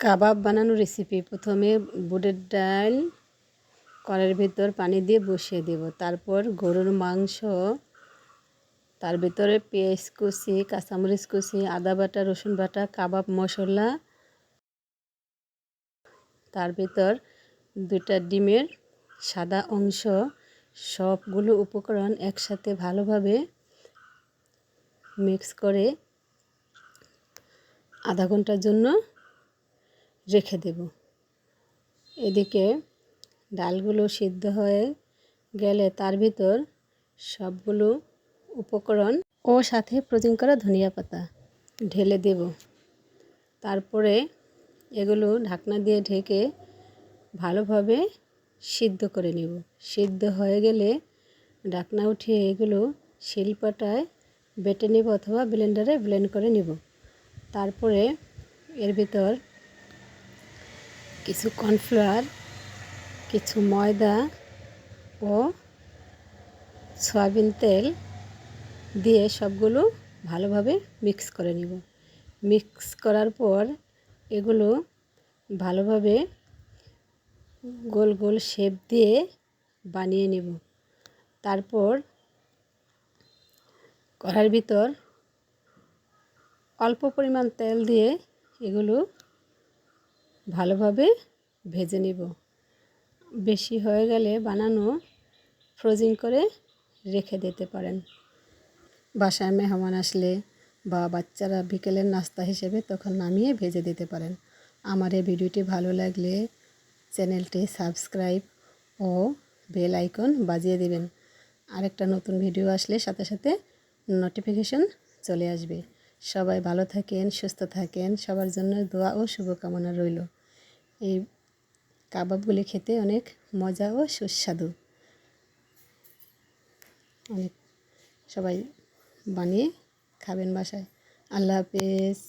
কাবাব বানানোর রেসিপি প্রথমে বুটের ডাল, কড়াইয়ের ভিতর পানি দিয়ে বসিয়ে দেব। তারপর গরুর মাংস, তার ভিতরে পেঁয়াজ কুচি, কাঁচামরিচ কুচি, আদা বাটা, রসুন বাটা, কাবাব মশলা, তার ভিতর দুটা ডিমের সাদা অংশ, সবগুলো উপকরণ একসাথে ভালোভাবে মিক্স করে আধা ঘণ্টার জন্য রেখে দেব। এদিকে ডালগুলো সিদ্ধ হয়ে গেলে তার ভিতর সবগুলো উপকরণ ও সাথে প্রয়োজন করা ধনিয়া পাতা ঢেলে দেব। তারপরে এগুলো ঢাকনা দিয়ে ঢেকে ভালোভাবে সিদ্ধ করে নেব। সিদ্ধ হয়ে গেলে ঢাকনা উঠিয়ে এগুলো শিলপাটায় বেটে নেব অথবা ব্লেন্ডারে ব্লেন্ড করে নেব। তারপরে এর ভিতর কিছু কর্নফ্লাওয়ার, কিছু ময়দা ও সয়াবিন তেল দিয়ে সবগুলো ভালোভাবে মিক্স করে নিব। মিক্স করার পর এগুলো ভালোভাবে গোল গোল শেপ দিয়ে বানিয়ে নেব। তারপর কড়ার ভিতর অল্প পরিমাণ তেল দিয়ে এগুলো ভালোভাবে ভেজে নিব। বেশি হয়ে গেলে বানানো ফ্রোজিং করে রেখে দিতে পারেন। বাসায় মেহমান আসলে বা বাচ্চারা বিকেলের নাস্তা হিসেবে তখন নামিয়ে ভেজে দিতে পারেন। আমার এই ভিডিওটি ভালো লাগলে চ্যানেলটি সাবস্ক্রাইব ও বেল আইকন বাজিয়ে দেবেন। আরেকটা নতুন ভিডিও আসলে সাথে সাথে নোটিফিকেশন চলে আসবে। সবাই ভালো থাকেন, সুস্থ থাকেন। সবার জন্য দোয়া ও শুভকামনা রইল। এই কাবাবগুলি খেতে অনেক মজা ও সুস্বাদু। অনেক সবাই বানিয়ে খাবেন বাসায়। আল্লাহ হাফেজ।